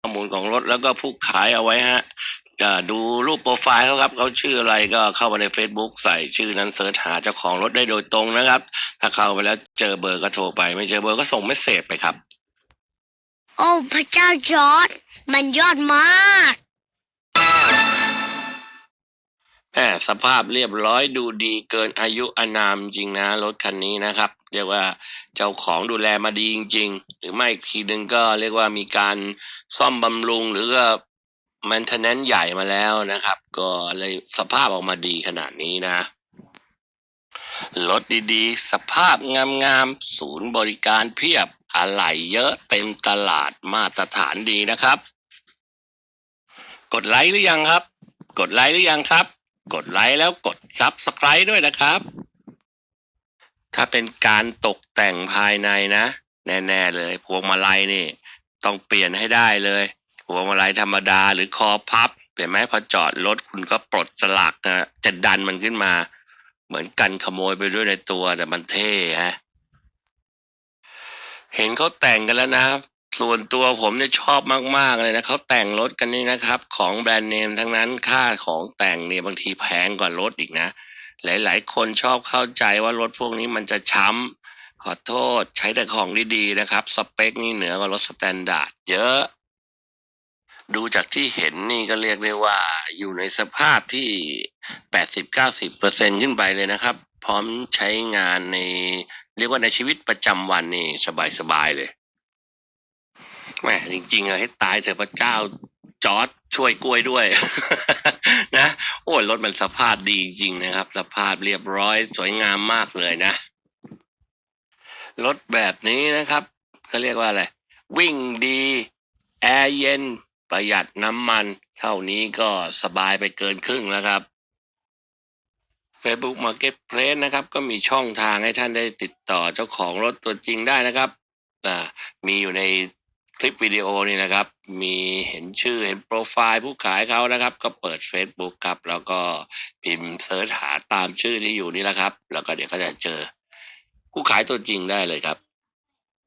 ข้อมูลของรถแล้วก็ผู้ขายเอาไว้ฮะจะดูรูปโปรไฟล์เขาครับเขาชื่ออะไรก็เข้ามาใน Facebook ใส่ชื่อนั้นเสิร์ชหาเจ้าของรถได้โดยตรงนะครับ ถ้าเข้าไปแล้วเจอเบอร์ก็โทรไป ไม่เจอเบอร์ก็ส่งเมสเซจไปครับ โอ้ พระเจ้าจอร์ดมันยอดมาก แสภาพเรียบร้อยดูดีเกินอายุอานามจริงนะรถคันนี้นะครับ เรียกว่าเจ้าของดูแลมาดีจริง ๆ หรือไม่อีกทีนึงก็เรียกว่ามีการซ่อมบำรุงหรือก็ maintenance ใหญ่มาแล้วนะครับ ก็เลยสภาพออกมาดีขนาดนี้นะรถดีๆ สภาพงามๆ ศูนย์บริการเพียบอะไหล่เยอะเต็มตลาดมาตรฐานดีนะครับ กดไลค์หรือยังครับ กดไลค์หรือยังครับ กดไลค์แล้วกด Subscribe ด้วยนะครับ ถ้าเป็นการตกแต่งภายในนะ แน่ๆเลยพวงมาลัยนี่ ต้องเปลี่ยนให้ได้เลยพวงมาลัยธรรมดาหรือคอพับเห็นไหมพอจอดรถคุณก็ปลดสลักนะจะดันมันขึ้นมา เหมือนกันขโมยไปด้วยในตัวแต่มันเท่ฮะเห็นเขาแต่งกันแล้วนะครับ ส่วนตัวผมเนี่ยชอบมาก ๆ เลยนะเขาแต่งรถกันนี่นะครับ ของแบรนด์เนมทั้งนั้นค่าของแต่งเนี่ยบางทีแพงกว่ารถอีกนะ หลาย ๆ คนชอบเข้าใจว่ารถพวกนี้มันจะช้ำขอโทษใช้แต่ของดีๆนะครับ สเปคนี่เหนือกว่ารถสแตนดาร์ดเยอะ ดูจากที่เห็นนี่ก็เรียกได้ว่า อยู่ในสภาพที่ 80-90%ขึ้นไปเลยนะครับ พร้อมใช้งานใน เรียกว่าในชีวิตประจำวันนี่สบายๆเลย แหมจริงๆอะให้ตายเถอะพระเจ้าจอร์ดช่วยกล้วยด้วย นะ โอ้รถมันสภาพดีจริงนะครับ สภาพเรียบร้อยสวยงามมากเลยนะรถแบบนี้นะครับเขาเรียกว่าอะไร วิ่งดี แอร์เย็น ประหยัดน้ำมัน เท่านี้ก็สบายไปเกินครึ่งแล้วครับ Facebook Marketplace นะครับ ก็มีช่องทางให้ท่านได้ติดต่อเจ้าของรถตัวจริงได้นะครับอ่ามีอยู่ใน คลิปวิดีโอนี่นะครับ มีเห็นชื่อเห็นโปรไฟล์ผู้ขายเขานะครับ ก็เปิด Facebook ครับ แล้วก็พิมพ์เสิร์ชหาตามชื่อที่อยู่นี่แหละครับ แล้วก็เดี๋ยวก็จะเจอผู้ขายตัวจริงได้เลยครับ